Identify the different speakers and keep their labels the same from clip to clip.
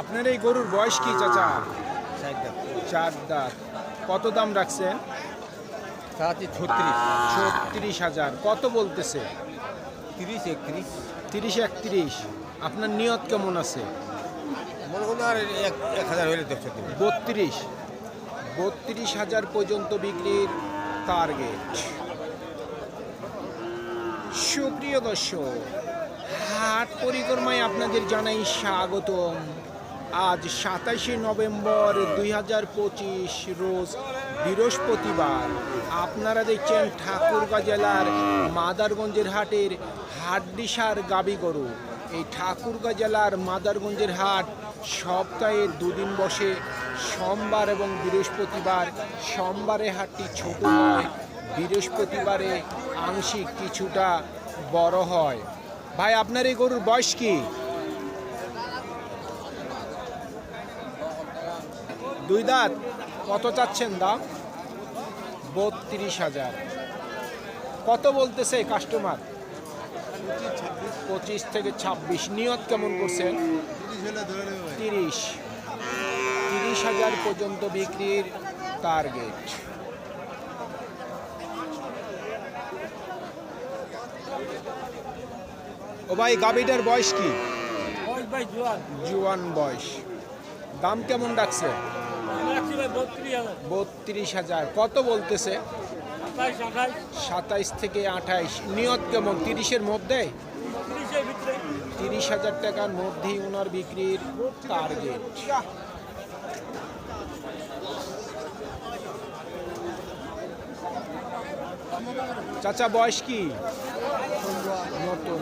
Speaker 1: আপনার এই গরুর বয়স কি চাচা? চার দাঁত। কত দাম রাখছেন?
Speaker 2: ছত্রিশ।
Speaker 1: ছত্রিশ হাজার। কত বলতেছে?
Speaker 2: তিরিশ একত্রিশ।
Speaker 1: তিরিশ একত্রিশ। আপনার নিয়ত কেমন আছে? বত্রিশ। বত্রিশ হাজার পর্যন্ত বিক্রির টার্গেট সুপ্রিয় দর্শক হাট পরিক্রমায় আপনাদের জানাই স্বাগতম। আজ সাতাশে নভেম্বর দুই হাজার পঁচিশ, রোজ বৃহস্পতিবার। আপনারা দেখছেন ঠাকুরগাঁ জেলার মাদারগঞ্জের হাটের হাটডিসার গাবি গরু। এই ঠাকুরগাঁ জেলার মাদারগঞ্জের হাট সপ্তাহে দুদিন বসে। সোমবার এবং বৃহস্পতিবার সোমবারে হাটটি ছোট হয়, বৃহস্পতিবারে আংশিক কিছুটা বড় হয়। ভাই, আপনার এই গরুর বয়স কি? দুই দাঁত। কত চাচ্ছেন দাম? বত্রিশ হাজার। কত বলতেছে কাস্টমার পঁচিশ থেকে ছাব্বিশ। নিয়ত কেমন করছেন? তিরিশ। তিরিশ হাজার পর্যন্ত বিক্রির টার্গেট ও ভাই গাবিটার বয়স কি?
Speaker 3: জুয়ান
Speaker 1: বয়স। দাম কেমন ডাকছে?
Speaker 3: বত্রিশ হাজার।
Speaker 1: কত বলতেছে? সাতাইশ থেকে আঠাইশ। নিয়ত কেমন? তিরিশের মধ্যে? তিরিশ হাজার টাকার মধ্যেই ওনার বিক্রির টার্গেট চাচা বয়স কি? নতুন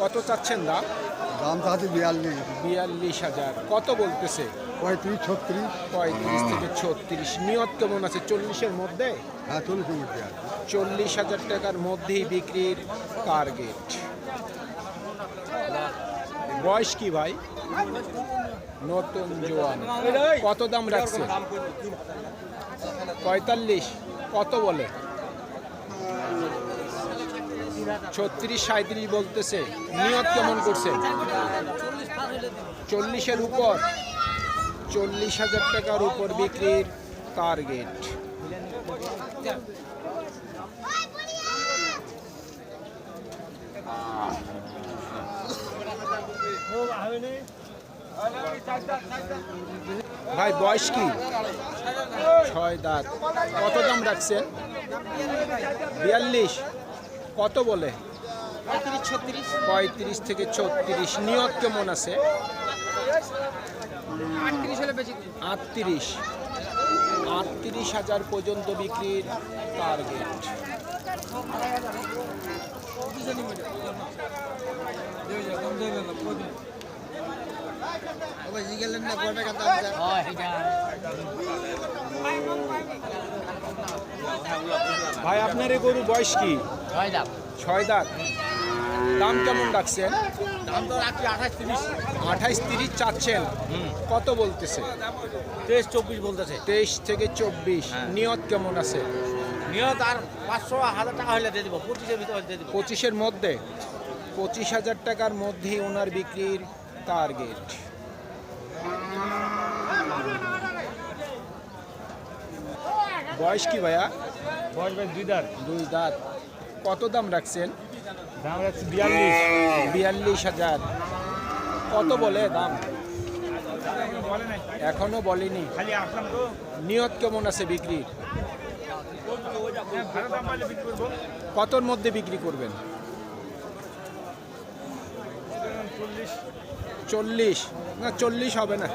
Speaker 1: কত চাচ্ছেন দাম
Speaker 4: দাম তাহাতে বিয়াল্লিশ।
Speaker 1: বিয়াল্লিশ হাজার। কত বলতেছে?
Speaker 4: পঁয়ত্রিশ ছত্রিশ।
Speaker 1: পঁয়ত্রিশ থেকে ছত্রিশ। নিয়ত কেমন আছে? চল্লিশের মধ্যে?
Speaker 4: হ্যাঁ চল্লিশের মধ্যে
Speaker 1: চল্লিশ হাজার টাকার মধ্যেই বিক্রির টার্গেট বয়স কি ভাই? নতুন জোয়ান। কত দাম রাখছে? পঁয়তাল্লিশ। কত বলে? ছত্রিশ সাঁত্রিশ বলতেছে। নিয়ত কেমন করছে? চল্লিশের উপর। চল্লিশ হাজার টাকার উপর বিক্রির টার্গেট ভাই, বয়স কি? ছয় দাঁত। কত দাম রাখছেন? বিয়াল্লিশ। কত বলে? পঁয়ত্রিশ থেকে ছত্রিশ। নিয়ত কেমন আছে? আটত্রিশ আটত্রিশ। হাজার পর্যন্ত বিক্রির টার্গেট ভাই আপনার এই গরু বয়স কি? ছয় দাঁত। দাম কেমন রাখছেন?
Speaker 3: দাম তো রাখছি আঠাশ তিরিশ।
Speaker 1: আঠাইশ তিরিশ চাচ্ছেন। কত বলতেছে?
Speaker 3: তেইশ চব্বিশ বলতেছে।
Speaker 1: তেইশ থেকে চব্বিশ।
Speaker 3: হ্যাঁ।
Speaker 1: নিয়ত কেমন আছে?
Speaker 3: নিয়ত আর পাঁচশো হাজার টাকা হলে দিয়ে দিব পঁচিশের ভিতরে দিয়ে দিব।
Speaker 1: পঁচিশের মধ্যে? পঁচিশ হাজার টাকার মধ্যেই ওনার বিক্রির টার্গেট বয়স কি ভাইয়া?
Speaker 3: বয়স ভাই দুই দাঁত।
Speaker 1: দুই দাঁত। কত দাম রাখছেন?
Speaker 3: দাম রাখছি বিয়াল্লিশ।
Speaker 1: বিয়াল্লিশ হাজার। কত বলে দাম? এখনও বলেনি। নিয়ত কেমন আছে
Speaker 3: বিক্রি?
Speaker 1: কতর মধ্যে বিক্রি করবেন?
Speaker 3: চল্লিশ।
Speaker 1: চল্লিশ না চল্লিশ হবে না।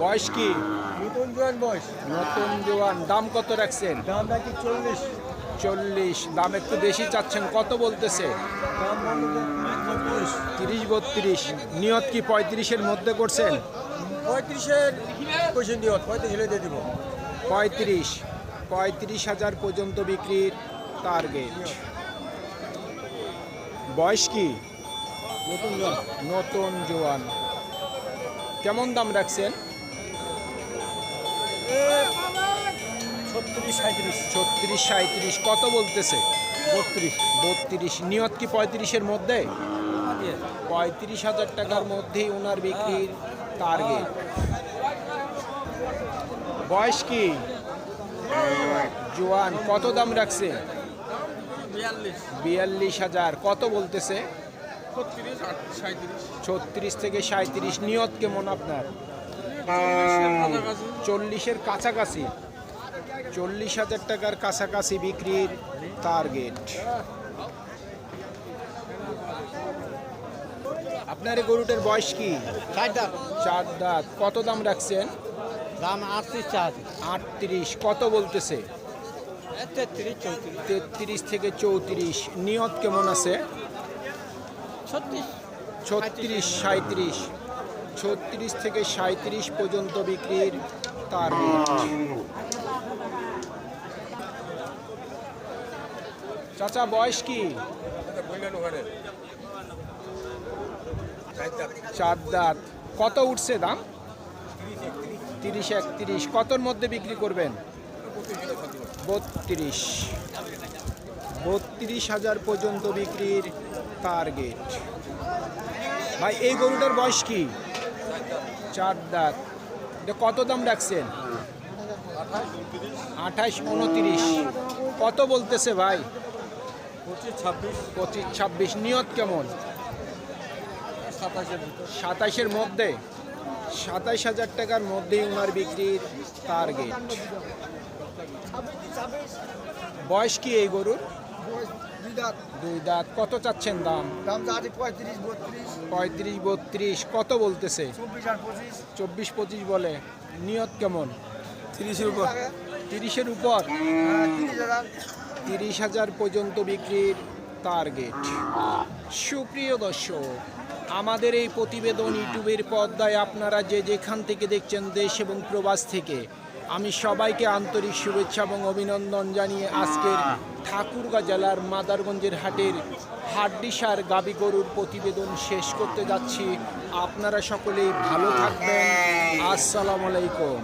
Speaker 1: বয়স কি?
Speaker 4: নতুন জোয়ান বয়স।
Speaker 1: নতুন জোয়ান। দাম কত রাখছেন?
Speaker 4: দাম রাখি চল্লিশ।
Speaker 1: চল্লিশ দাম একটু বেশি চাচ্ছেন কত বলতেছে? তিরিশ বত্রিশ নিয়ত কি পঁয়ত্রিশের মধ্যে করছেন?
Speaker 4: পঁয়ত্রিশের দিও পঁয়ত্রিশ হলে দিয়ে দিব।
Speaker 1: পঁয়ত্রিশ পঁয়ত্রিশ হাজার পর্যন্ত বিক্রির টার্গেট বয়স কি?
Speaker 4: নতুন
Speaker 1: নতুন জোয়ান। কেমন দাম রাখছেন?
Speaker 4: ছত্রিশ সাঁত্রিশ
Speaker 1: ছত্রিশ সাঁত্রিশ কত বলতেছে?
Speaker 4: বত্রিশ।
Speaker 1: বত্রিশ। নিয়ত কি পঁয়ত্রিশের মধ্যে? পঁয়ত্রিশ হাজার টাকার মধ্যেই ওনার বিক্রির টার্গেট বয়স কি? জোয়ান। কত দাম রাখছে?
Speaker 4: বিয়াল্লিশ।
Speaker 1: হাজার। কত বলতেছে?
Speaker 4: ছত্রিশ
Speaker 1: ছত্রিশ থেকে সাঁত্রিশ নিয়ত কেমন আপনার? চল্লিশের কাছাকাছি। চল্লিশ হাজার টাকার কাছাকাছি বিক্রির টার্গেট আপনার এই গরুটার বয়স কি?
Speaker 3: ষাট দাম
Speaker 1: চার দাঁত। কত দাম রাখছেন?
Speaker 3: দাম আটত্রিশ চার।
Speaker 1: আটত্রিশ। কত বলতেছে?
Speaker 3: তেত্রিশ
Speaker 1: তেত্রিশ থেকে চৌত্রিশ। নিয়ত কেমন আছে?
Speaker 3: ছত্রিশ।
Speaker 1: ছত্রিশ সাঁত্রিশ ছত্রিশ থেকে সাঁত্রিশ পর্যন্ত বিক্রির টার্গেট চাচা, বয়স কি? চার দাঁত। কত উঠছে দাম? তিরিশ একত্রিশ। কতর মধ্যে বিক্রি করবেন? বত্রিশ। বত্রিশ হাজার পর্যন্ত বিক্রির টার্গেট ভাই, এই গরুটার বয়স কি? চার দাঁত। কত দাম রাখছেন? আঠাশ, উনত্রিশ। কত বলতেছে ভাই?
Speaker 4: পঁচিশ ছাব্বিশ।
Speaker 1: নিয়ত কেমন?
Speaker 4: সাতাশের
Speaker 1: সাতাশের মধ্যে? সাতাশ হাজার টাকার মধ্যেই ওনার বিক্রির টার্গেট বয়স কি এই গরুর? দুই দাঁত। কত চাচ্ছেন দাম?
Speaker 4: দাম পঁয়ত্রিশ বত্রিশ।
Speaker 1: কত বলতেছে?
Speaker 4: চব্বিশ পঁচিশ।
Speaker 1: চব্বিশ পঁচিশ বলে। নিয়ত কেমন?
Speaker 4: তিরিশের উপর।
Speaker 1: তিরিশের উপর। তিরিশ হাজার পর্যন্ত বিক্রির টার্গেট সুপ্রিয় দর্শক, আমাদের এই প্রতিবেদন ইউটিউবের পর্দায় আপনারা যে যেখান থেকে দেখছেন দেশ এবং প্রবাস থেকে, আমি সবাইকে আন্তরিক শুভেচ্ছা এবং অভিনন্দন জানিয়ে আজকের ঠাকুরগাঁ জেলার মাদারগঞ্জের হাটের হাড্ডিসার গাবি গরুর প্রতিবেদন শেষ করতে যাচ্ছি। আপনারা সকলেই ভালো থাকবেন। আসসালামু আলাইকুম।